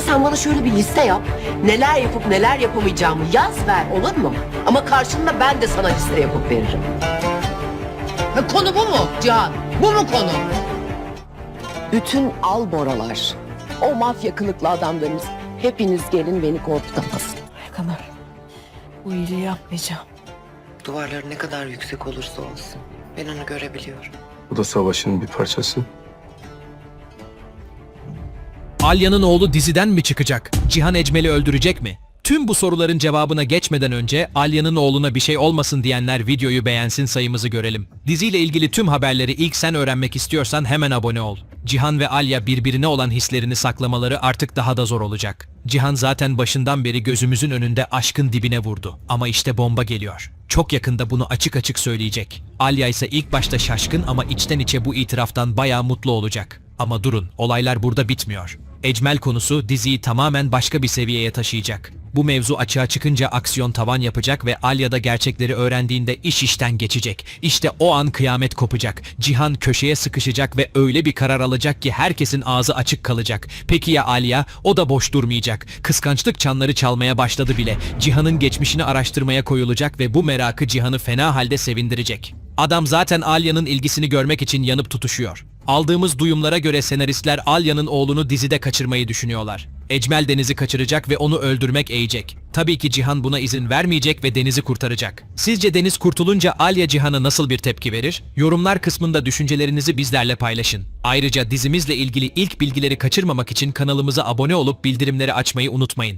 zaman sen bana şöyle bir liste yap. Neler yapıp neler yapamayacağımı yaz ver olur mu? Ama karşında ben de sana liste yapıp veririm. Ha, konu bu mu Cihan? Bu mu konu? Bütün alboralar, o mafya kılıklı adamlarınız hepiniz gelin beni korkutamazsın. Kamer. Bu iyiliği yapmayacağım. Duvarları ne kadar yüksek olursa olsun ben onu görebiliyorum. Bu da savaşın bir parçası. Alya'nın oğlu diziden mi çıkacak? Cihan Ecmel'i öldürecek mi? Tüm bu soruların cevabına geçmeden önce Alya'nın oğluna bir şey olmasın diyenler videoyu beğensin sayımızı görelim. Diziyle ilgili tüm haberleri ilk sen öğrenmek istiyorsan hemen abone ol. Cihan ve Alya birbirine olan hislerini saklamaları artık daha da zor olacak. Cihan zaten başından beri gözümüzün önünde aşkın dibine vurdu. Ama işte bomba geliyor. Çok yakında bunu açık açık söyleyecek. Alya ise ilk başta şaşkın ama içten içe bu itiraftan bayağı mutlu olacak. Ama durun, olaylar burada bitmiyor. Ecmel konusu diziyi tamamen başka bir seviyeye taşıyacak. Bu mevzu açığa çıkınca aksiyon tavan yapacak ve Alya da gerçekleri öğrendiğinde iş işten geçecek. İşte o an kıyamet kopacak. Cihan köşeye sıkışacak ve öyle bir karar alacak ki herkesin ağzı açık kalacak. Peki ya Alya? O da boş durmayacak. Kıskançlık çanları çalmaya başladı bile. Cihan'ın geçmişini araştırmaya koyulacak ve bu merakı Cihan'ı fena halde sevindirecek. Adam zaten Alya'nın ilgisini görmek için yanıp tutuşuyor. Aldığımız duyumlara göre senaristler Alya'nın oğlunu dizide kaçırmayı düşünüyorlar. Ecmel Deniz'i kaçıracak ve onu öldürmek eğecek. Tabii ki Cihan buna izin vermeyecek ve Deniz'i kurtaracak. Sizce Deniz kurtulunca Alya Cihan'a nasıl bir tepki verir? Yorumlar kısmında düşüncelerinizi bizlerle paylaşın. Ayrıca dizimizle ilgili ilk bilgileri kaçırmamak için kanalımıza abone olup bildirimleri açmayı unutmayın.